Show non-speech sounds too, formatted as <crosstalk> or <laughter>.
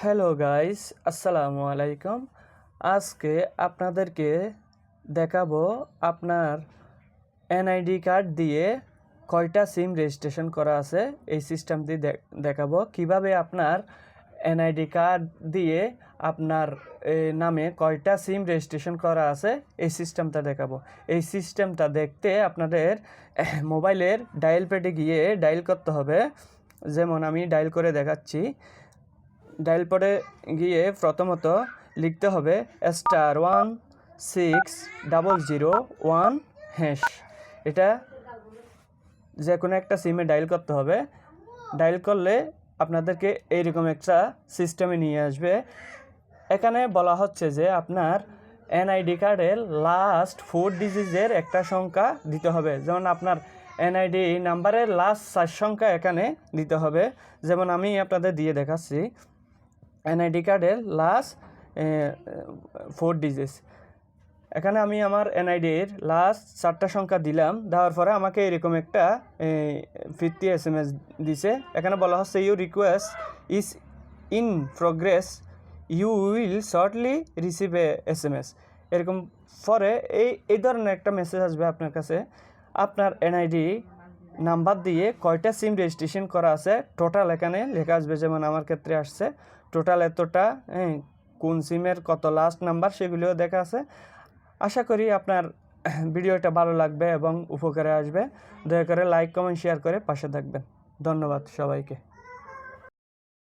Hello guys, আসসালামু আলাইকুম। আজকে আপনাদেরকে দেখাবো আপনার এনআইডি কার্ড দিয়ে কয়টা সিম রেজিস্ট্রেশন করা আছে। এই সিস্টেমটি দেখাবো। কীভাবে আপনার এনআইডি কার্ড দিয়ে আপনার নামে কয়টা সিম রেজিস্ট্রেশন করা আছে, এই সিস্টেমটা দেখাবো। এই সিস্টেমটা দেখতে আপনাদের <laughs> মোবাইলের ডায়াল প্যাডে গিয়ে ডায়াল করতে হবে। যেমন আমি ডায়াল করে দেখাচ্ছি। ডায়াল পডে গিয়ে প্রথমত লিখতে হবে star one six double zero one hash. এটা যে কোনো একটা সিমে ডায়াল করতে হবে। ডায়াল করলে আপনাদেরকে এইরকম একটা সিস্টেমে নিয়ে আসবে। এখানে বলা হচ্ছে যে আপনার এনআইডি কার্ডের লাস্ট ফোর ডিজিজের একটা সংখ্যা দিতে হবে। যেমন আপনার এনআইডি নাম্বারের লাস্ট চার সংখ্যা এখানে দিতে হবে। যেমন আমি আপনাদের দিয়ে দেখাচ্ছি। এনআইডি কার্ডের লাস্ট ফোর ডিজিটস এখানে আমি আমার এনআইডির লাস্ট চারটা সংখ্যা দিলাম, দেওয়ার পরে আমাকে এরকম একটা ফিফটি এস এম এস দিছে। এখানে বলা হচ্ছে you request is in progress you will shortly receive a S M S এরকম পরে এই এই ধরনের একটা মেসেজ আসবে আপনার কাছে। আপনার এনআইডি নাম্বার দিয়ে কয়টা সিম রেজিস্ট্রেশন করা আছে? টোটাল এখানে লেখা আসবে যেমন আমার ক্ষেত্রে আসছে। টোটাল এতটা হ্যাঁ, কোন সিমের কত লাস্ট নাম্বার সেগুলিও দেখা আছে। আশা করি আপনার ভিডিওটা ভালো লাগবে এবং উপকারে আসবে। দয়া করে লাইক কমেন্ট শেয়ার করে পাশে থাকবেন। ধন্যবাদ সবাইকে।